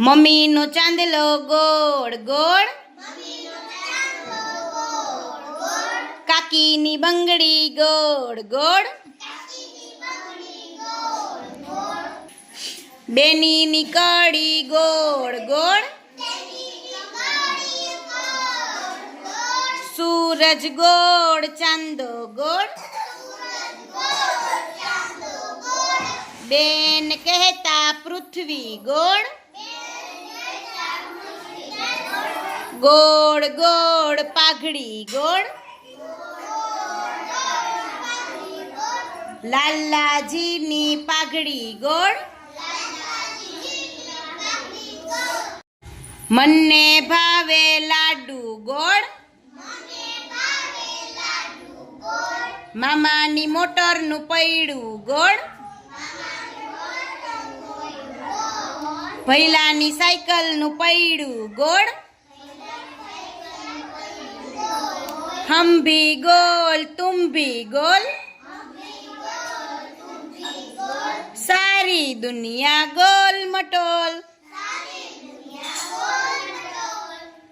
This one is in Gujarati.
મમ્મીનો ચાંદલો ગોળ ગોળ. કાકીની બંગડી ગોળ ગોળ. બેનીની કડી ગોળ ગોળ. સૂરજ ગોળ, ચાંદો ગોળ. બેન કહેતા પૃથ્વી ગોળ. ગોળ ગોળ, પાઘડી, ગોળ. લાલાજીની પાઘડી, ગોળ. મને ભાવે લાડુ, ગોળ. મામાની મોટરનું પૈડું, ગોળ. ભૈલાની સાયકલનું પૈડું, ગોળ. હમ भी ગોલ तुम भी ગોલ સારી દુનિયા ગોલ મટોલ